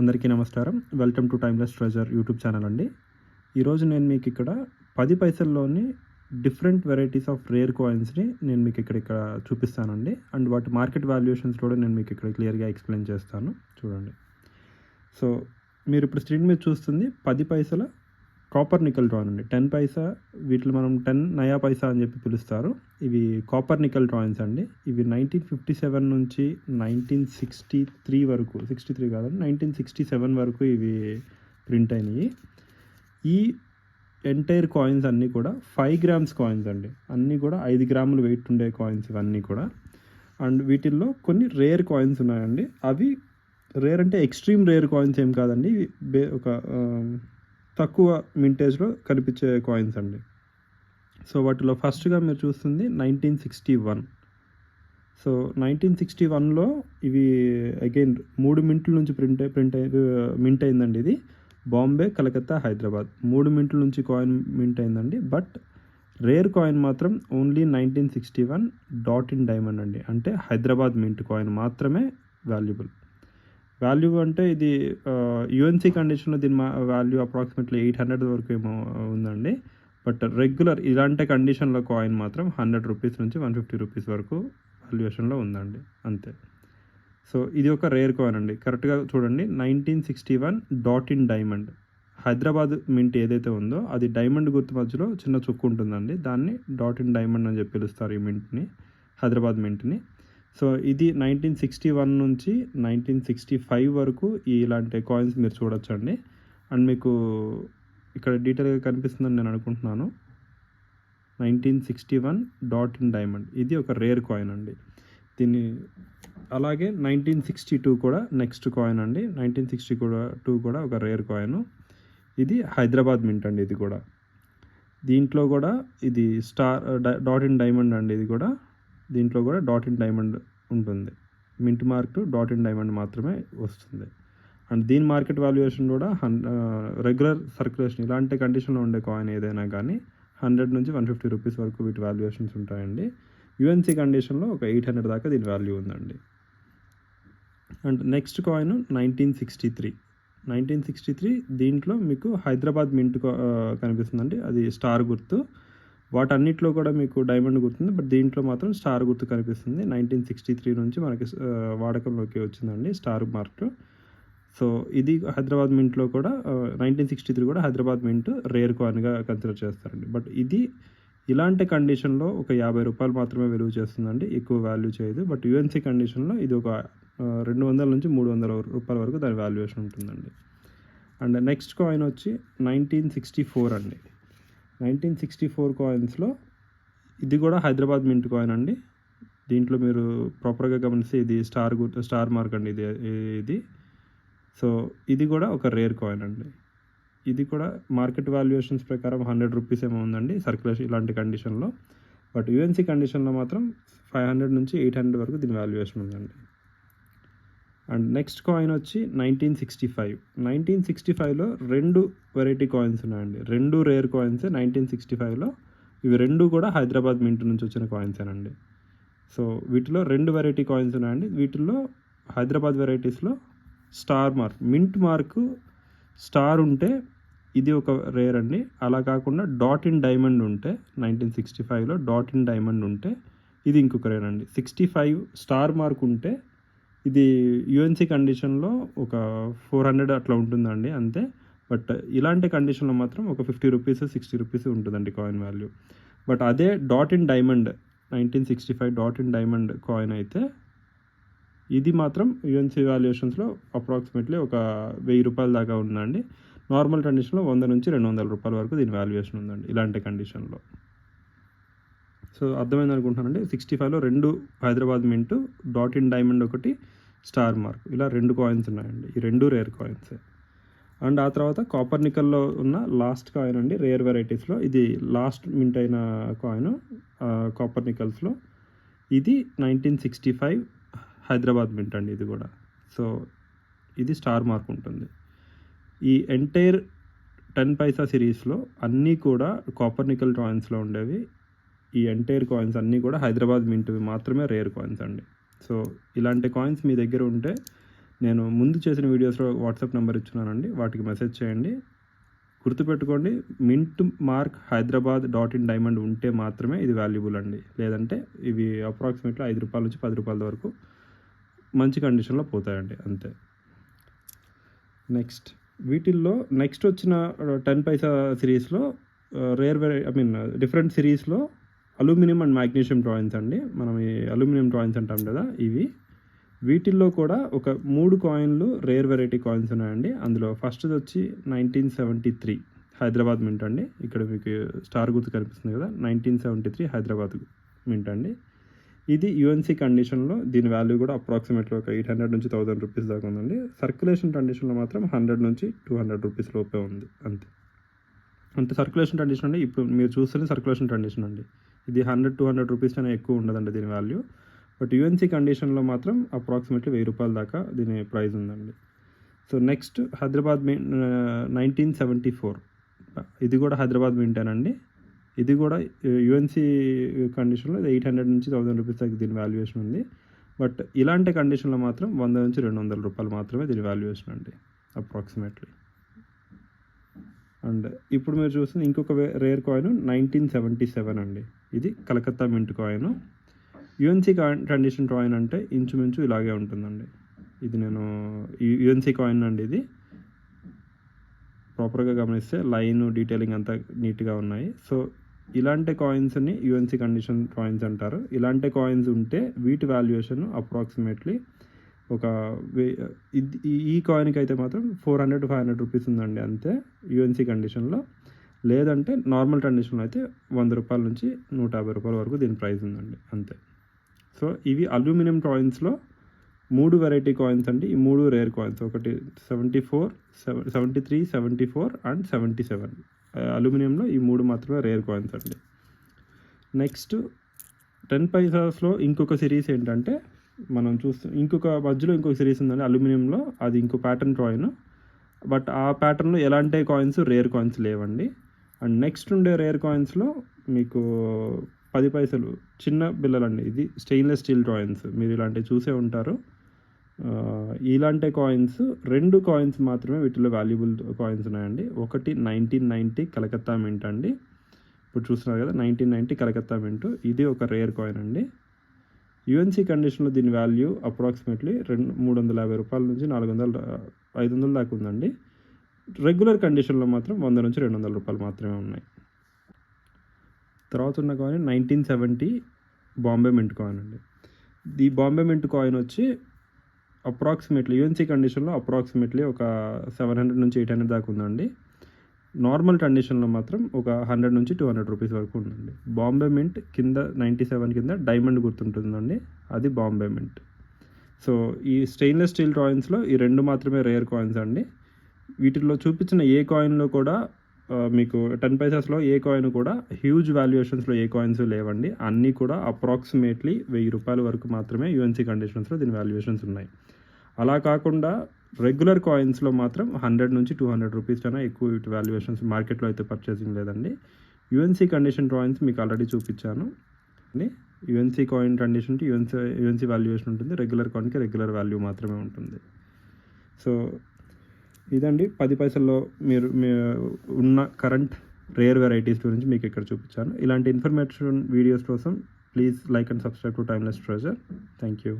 అందరికీ నమస్కారం. Welcome to timeless treasure YouTube channel అండి. ఈరోజు నేను మీకు ఇక్కడ పది పైసల్లోని డిఫరెంట్ వెరైటీస్ ఆఫ్ రేర్ కాయిన్స్ని నేను మీకు ఇక్కడ ఇక్కడ చూపిస్తానండి. అండ్ వాటి మార్కెట్ వాల్యుయేషన్స్ కూడా నేను మీకు ఇక్కడ క్లియర్గా ఎక్స్ప్లెయిన్ చేస్తాను. చూడండి. సో మీరు ఇప్పుడు స్క్రీన్ మీద చూస్తుంది పది పైసల కాపర్ నికల్ డ్రాయిన్ అండి. టెన్ పైసా వీటిని మనం టెన్ నయా పైసా అని చెప్పి పిలుస్తారు. ఇవి కాపర్ నికల్ డ్రాయిన్స్ అండి. ఇవి నైన్టీన్ ఫిఫ్టీ సెవెన్ నుంచి నైన్టీన్ సిక్స్టీ త్రీ వరకు సిక్స్టీ త్రీ కాదండి నైన్టీన్ సిక్స్టీ సెవెన్ వరకు ఇవి ప్రింట్ అయినాయి. ఈ ఎంటైర్ కాయిన్స్ అన్నీ కూడా ఫైవ్ గ్రామ్స్ కాయిన్స్ అండి. అన్నీ కూడా ఐదు గ్రాములు వెయిట్ ఉండే కాయిన్స్ ఇవన్నీ కూడా. అండ్ వీటిల్లో కొన్ని రేర్ కాయిన్స్ ఉన్నాయండి. అవి రేర్ అంటే ఎక్స్ట్రీమ్ రేర్ కాయిన్స్ ఏం కాదండి. బే ఒక తక్కువ మింటేజ్లో కనిపించే కాయిన్స్ అండి. సో వాటిలో ఫస్ట్గా మీరు చూస్తుంది nineteen sixty one so nineteen sixty వన్లో ఇవి అగైన్ మూడు మింట్ల నుంచి ప్రింట్ ప్రింట్ మింట్ అయిందండి ఇది. బాంబే కలకత్తా హైదరాబాద్. మూడు మింట్ల నుంచి కాయిన్ మింట్ అయిందండి. బట్ రేర్ కాయిన్ మాత్రం only nineteen sixty one dot in diamond అండి. అంటే హైదరాబాద్ మింట్ కాయిన్ మాత్రమే వాల్యుబుల్ వాల్యూ అంటే ఇది యుఎన్సీ కండిషన్లో దీని మా వాల్యూ అప్రాక్సిమేట్లీ ఎయిట్ హండ్రెడ్ వరకు ఏమో ఉందండి. బట్ రెగ్యులర్ ఇలాంటి కండిషన్లో కాయిన్ మాత్రం హండ్రెడ్ రూపీస్ నుంచి వన్ ఫిఫ్టీ రూపీస్ వరకు వాల్యుయేషన్లో ఉందండి. అంతే. సో ఇది ఒక రేర్ కాయిన్ అండి. కరెక్ట్గా చూడండి. Nineteen sixty one dot in diamond Hyderabad mint ఏదైతే ఉందో అది డైమండ్ గుర్తు మధ్యలో చిన్న చుక్కు ఉంటుందండి. దాన్ని డాట్ ఇన్ డైమండ్ అని చెప్పి పిలుస్తారు ఈ మింట్ని హైదరాబాద్ మింట్ని సో ఇది నైన్టీన్ సిక్స్టీ వన్ నుంచి నైన్టీన్ సిక్స్టీ ఫైవ్ వరకు ఇలాంటి కాయిన్స్ మీరు చూడొచ్చండి. అండ్ మీకు ఇక్కడ డీటెయిల్గా కనిపిస్తుందని నేను అనుకుంటున్నాను. Nineteen sixty one dot in diamond ఇది ఒక రేర్ కాయిన్ అండి. దీన్ని అలాగే నైన్టీన్ సిక్స్టీ టూ కూడా నెక్స్ట్ కాయిన్ అండి. నైన్టీన్ సిక్స్టీ కూడా టూ కూడా ఒక రేర్ కాయిన్ ఇది హైదరాబాద్ మింట్ అండి ఇది కూడా. దీంట్లో కూడా ఇది స్టార్ డాట్ ఇన్ డైమండ్ అండి ఇది కూడా. దీంట్లో కూడా డాట్ ఇన్ డైమండ్ ఉంటుంది. Mint mark dot in diamond మాత్రమే వస్తుంది. అండ్ దీని మార్కెట్ వాల్యుయేషన్ కూడా హన్ రెగ్యులర్ సర్క్యులేషన్ ఇలాంటి కండిషన్లో ఉండే కాయిన్ ఏదైనా కానీ హండ్రెడ్ నుంచి వన్ ఫిఫ్టీ రూపీస్ వరకు వీటి వాల్యుయేషన్స్ ఉంటాయండి. యుఎన్సీ కండిషన్లో ఒక ఎయిట్ హండ్రెడ్ దాకా దీని వాల్యూ ఉందండి. And next coin nineteen sixty three nineteen sixty three దీంట్లో మీకు హైదరాబాద్ మింట్ కనిపిస్తుందండి. అది స్టార్ గుర్తు. వాటన్నిటిలో కూడా మీకు డైమండ్ గుర్తుంది బట్ దీంట్లో మాత్రం స్టార్ గుర్తు కనిపిస్తుంది. నైన్టీన్ సిక్స్టీ త్రీ నుంచి మనకి వాడకంలోకి వచ్చిందండి స్టార్ మార్క్ సో ఇది హైదరాబాద్ మింట్లో కూడా నైన్టీన్ సిక్స్టీ త్రీ కూడా హైదరాబాద్ మింట్ రేర్ కాయిన్గా కన్సిడర్ చేస్తారండి. బట్ ఇది ఇలాంటి కండిషన్లో ఒక యాభై రూపాయలు మాత్రమే విలువ చేస్తుందండి. ఎక్కువ వాల్యూ చేయదు. బట్ యుఎన్సీ కండిషన్లో ఇది ఒక రెండు వందల నుంచి మూడు వందల రూపాయల వరకు దాని వాల్యుయేషన్ ఉంటుందండి. అండ్ నెక్స్ట్ కాయిన్ వచ్చి నైన్టీన్ సిక్స్టీ ఫోర్ అండి. నైన్టీన్ సిక్స్టీ ఫోర్ కాయిన్స్లో ఇది కూడా హైదరాబాద్ మింట్ కాయిన్ అండి. దీంట్లో మీరు ప్రాపర్గా గమనిస్తే ఇది స్టార్ గుర్తు స్టార్ మార్క్ అండి ఇది ఇది. సో ఇది కూడా ఒక రేర్ కాయిన్ అండి. ఇది కూడా మార్కెట్ వాల్యుయేషన్స్ ప్రకారం హండ్రెడ్ రూపీస్ ఏమో ఉందండి సర్క్యులేషన్ ఇలాంటి కండిషన్లో బట్ యుఎన్సీ కండిషన్లో మాత్రం ఫైవ్ హండ్రెడ్ నుంచి ఎయిట్ హండ్రెడ్ వరకు దీని వాల్యుయేషన్ ఉందండి. అండ్ నెక్స్ట్ కాయిన్ వచ్చి nineteen sixty five. Nineteen sixty ఫైవ్లో రెండు వెరైటీ కాయిన్స్ ఉన్నాయండి. రెండు రేర్ కాయిన్స్ నైన్టీన్ సిక్స్టీ ఫైవ్లో. ఇవి రెండు కూడా హైదరాబాద్ మింట్ నుంచి వచ్చిన కాయిన్సేనండి. సో వీటిలో రెండు వెరైటీ కాయిన్స్ ఉన్నాయండి. వీటిల్లో Hyderabad వెరైటీస్లో star mark mint mark star ఉంటే ఇది ఒక రేర్ అండి. అలా కాకుండా డాట్ ఇన్ డైమండ్ ఉంటే నైన్టీన్ సిక్స్టీ ఫైవ్లో డాట్ ఇన్ డైమండ్ ఉంటే ఇది ఇంకొక రేర్ అండి. సిక్స్టీ ఫైవ్ స్టార్ మార్క్ ఉంటే ఇది యుఎన్సీ కండిషన్లో ఒక ఫోర్ హండ్రెడ్ అట్లా ఉంటుందండి అంతే. బట్ ఇలాంటి కండిషన్లో మాత్రం ఒక ఫిఫ్టీ రూపీస్ సిక్స్టీ రూపీస్ ఉంటుందండి కాయిన్ వాల్యూ బట్ అదే dot in diamond nineteen sixty five dot in diamond coin అయితే ఇది మాత్రం యుఎన్సీ వాల్యుయేషన్స్లో అప్రాక్సిమేట్లీ ఒక వెయ్యి రూపాయల దాకా ఉందండి. నార్మల్ కండిషన్లో వంద నుంచి రెండు వందల రూపాయల వరకు దీని వాల్యుయేషన్ ఉందండి ఇలాంటి కండిషన్లో సో అర్థమైంది అనుకుంటున్నానండి. సిక్స్టీ ఫైవ్లో రెండు Hyderabad mint dot in diamond ఒకటి స్టార్ మార్క్ ఇలా రెండు కాయిన్స్ ఉన్నాయండి. ఈ రెండు రేర్ కాయిన్స్ అండ్ ఆ తర్వాత కాపర్ నికల్లో ఉన్న లాస్ట్ కాయిన్ అండి రేర్ వెరైటీస్లో ఇది లాస్ట్ మింట్ అయిన కాయిన్ కాపర్ నికల్స్లో ఇది nineteen sixty five Hyderabad mint అండి ఇది కూడా. సో ఇది స్టార్ మార్క్ ఉంటుంది. ఈ ఎంటైర్ టెన్ పైసా సిరీస్లో అన్నీ కూడా కాపర్ నికల్ కాయిన్స్లో ఉండేవి. ఈ ఎంటైర్ కాయిన్స్ అన్నీ కూడా హైదరాబాద్ మింట్వి మాత్రమే రేర్ కాయిన్స్ అండి. సో ఇలాంటి కాయిన్స్ మీ దగ్గర ఉంటే నేను ముందు చేసిన వీడియోస్లో వాట్సాప్ నెంబర్ ఇచ్చున్నానండి. వాటికి మెసేజ్ చేయండి. గుర్తుపెట్టుకోండి mint mark Hyderabad dot in diamond ఉంటే మాత్రమే ఇది వాల్యుబుల్ అండి. లేదంటే ఇవి అప్రాక్సిమేట్లీ ఐదు రూపాయల నుంచి పది రూపాయల వరకు మంచి కండిషన్లో పోతాయండి అంతే. నెక్స్ట్ వీటిల్లో నెక్స్ట్ వచ్చిన టెన్ పైసా సిరీస్లో రేర్ వెరై ఐ మీన్ డిఫరెంట్ సిరీస్లో అల్యూమినియం అండ్ మ్యాగ్నీషియం డ్రాయింగ్స్ అండి. మనం ఈ అల్యూమినియం డ్రాయింగ్స్ అంటాం కదా ఇవి. వీటిల్లో కూడా ఒక మూడు కాయిన్లు రేర్ వెరైటీ కాయిన్స్ ఉన్నాయండి. అందులో ఫస్ట్ది వచ్చి nineteen seventy three Hyderabad mint అండి. ఇక్కడ మీకు స్టార్ గుర్తు కనిపిస్తుంది కదా nineteen seventy three Hyderabad mint అండి. ఇది యుఎన్సీ కండిషన్లో దీని వాల్యూ కూడా అప్రాక్సిమేట్లీ ఒక ఎయిట్ హండ్రెడ్ నుంచి థౌసండ్ రూపీస్ దాకా ఉందండి. సర్క్యులేషన్ కండిషన్లో మాత్రం హండ్రెడ్ నుంచి టూ హండ్రెడ్ రూపీస్ లోపే ఉంది అంతే. అంటే సర్క్యులేషన్ కండిషన్ అండి ఇప్పుడు మీరు చూస్తున్న సర్క్యులేషన్ కండిషన్ అండి. ఇది హండ్రెడ్ టూ హండ్రెడ్ రూపీస్ అనే ఎక్కువ ఉండదండి దీని వాల్యూ. బట్ యుఎన్సీ కండిషన్లో మాత్రం అప్రాక్సిమేట్లీ వెయ్యి రూపాయల దాకా దీని ప్రైస్ ఉందండి. సో నెక్స్ట్ హైదరాబాద్ మీ నైన్టీన్ సెవెంటీ ఫోర్. ఇది కూడా హైదరాబాద్ మింటేనండి ఇది కూడా యుఎన్సీ కండిషన్లో ఎయిట్ హండ్రెడ్ నుంచి థౌసండ్ రూపీస్ దాకా దీని వాల్యుయేషన్ ఉంది. బట్ ఇలాంటి కండిషన్లో మాత్రం వంద నుంచి రెండు వందల రూపాయలు మాత్రమే దీని వాల్యుయేషన్ అండి అప్రాక్సిమేట్లీ. అండ్ ఇప్పుడు మీరు చూస్తుంది ఇంకొక rare coin nineteen seventy seven అండి. ఇది Calcutta mint coin UNC condition coin అంటే ఇంచుమించు ఇలాగే ఉంటుందండి. ఇది నేను యుఎన్సీ కాయిన్ అండి ఇది. ప్రాపర్గా గమనిస్తే లైన్ డీటెయిలింగ్ అంతా నీట్గా ఉన్నాయి. సో ఇలాంటి కాయిన్స్ని యుఎన్సీ కండిషన్ కాయిన్స్ అంటారు. ఇలాంటి కాయిన్స్ ఉంటే వీటి వాల్యుయేషన్ అప్రాక్సిమేట్లీ ఒక ఈ కాయిన్కి అయితే మాత్రం four hundred five hundred rupees ఉందండి అంతే యుఎన్సీ కండిషన్లో లేదంటే నార్మల్ కండిషన్లో అయితే వంద రూపాయల నుంచి నూట యాభై రూపాయల వరకు దీని ప్రైస్ ఉందండి అంతే. సో ఇవి అల్యూమినియం కాయిన్స్లో మూడు వెరైటీ కాయిన్స్ అండి ఈ మూడు రేర్ కాయిన్స్ ఒకటి seventy four seven seventy three seventy four and seventy seven అల్యూమినియంలో ఈ మూడు మాత్రమే రేర్ కాయిన్స్ అండి. నెక్స్ట్ టెన్ పైసాస్లో ఇంకొక సిరీస్ ఏంటంటే మనం చూస్తాం ఇంకొక మధ్యలో ఇంకొక సిరీస్ ఉందండి అల్యూమినియంలో. అది ఇంకో ప్యాటర్న్ కాయిన్ బట్ ఆ ప్యాటర్న్లో ఎలాంటి కాయిన్స్ రేర్ కాయిన్స్ లేవండి. అండ్ నెక్స్ట్ ఉండే రేర్ కాయిన్స్లో మీకు పది పైసలు చిన్న బిల్లలండి ఇది స్టెయిన్లెస్ స్టీల్ కాయిన్స్ మీరు ఇలాంటివి చూసే ఉంటారు. ఇలాంటి కాయిన్స్ రెండు కాయిన్స్ మాత్రమే వీటిలో వాల్యుబుల్ కాయిన్స్ ఉన్నాయండి. ఒకటి నైన్టీన్ నైంటీ కలకత్తా మింట్ అండి. ఇప్పుడు చూస్తున్నారు కదా నైన్టీన్ నైంటీ కలకత్తా మింట్ ఇది ఒక రేర్ కాయిన్ అండి. యుఎన్సీ కండిషన్లో దీని వాల్యూ అప్రాక్సిమేట్లీ రెండు మూడు వందల యాభై రూపాయల నుంచి నాలుగు వందల ఐదు వందల దాకా ఉందండి. రెగ్యులర్ కండిషన్లో మాత్రం వంద నుంచి రెండు వందల రూపాయలు మాత్రమే ఉన్నాయి. తర్వాత ఉన్న coin nineteen seventy Bombay mint coin అండి. ఈ బాంబే మింట్ కాయిన్ వచ్చి అప్రాక్సిమేట్లీ యుఎన్సీ కండిషన్లో అప్రాక్సిమేట్లీ ఒక సెవెన్ హండ్రెడ్ నుంచి ఎయిట్ హండ్రెడ్ దాకా ఉందండి. నార్మల్ కండిషన్లో మాత్రం ఒక హండ్రెడ్ నుంచి టూ హండ్రెడ్ రూపీస్ వరకు ఉందండి. బాంబే మింట్ కింద నైంటీ సెవెన్ కింద డైమండ్ గుర్తుంటుందండి. అది బాంబే మింట్. సో ఈ స్టెయిన్లెస్ స్టీల్ కాయిన్స్లో ఈ రెండు మాత్రమే రేర్ కాయిన్స్ అండి. వీటిల్లో చూపించిన ఏ కాయిన్లో కూడా మీకు టెన్ పైసెస్లో ఏ కాయిన్ కూడా హ్యూజ్ వాల్యుయేషన్స్లో ఏ కాయిన్స్ లేవండి. అన్నీ కూడా అప్రాక్సిమేట్లీ వెయ్యి రూపాయల వరకు మాత్రమే యూఎన్సీ కండిషన్స్లో దీని వాల్యుయేషన్స్ ఉన్నాయి. అలా కాకుండా రెగ్యులర్ కాయిన్స్లో మాత్రం హండ్రెడ్ నుంచి టూ హండ్రెడ్ రూపీస్ కన్నా ఎక్కువ ఇటు వాల్యుయేషన్స్ మార్కెట్లో అయితే పర్చేసింగ్ లేదండి. యుఎన్సీ కండిషన్ కాయిన్స్ మీకు ఆల్రెడీ చూపించాను. అండి యుఎన్సీ కాయిన్ కండిషన్కి యుఎన్సీ యుఎన్సీ వాల్యుయేషన్ ఉంటుంది. రెగ్యులర్ కాయిన్కి రెగ్యులర్ వాల్యూ మాత్రమే ఉంటుంది. సో ఇదండి. పది పైసల్లో మీరు ఉన్న కరెంట్ రేర్ వెరైటీస్ గురించి మీకు ఇక్కడ చూపించాను. ఇలాంటి ఇన్ఫర్మేషన్ వీడియోస్ కోసం please like and subscribe to Timeless Treasure thank you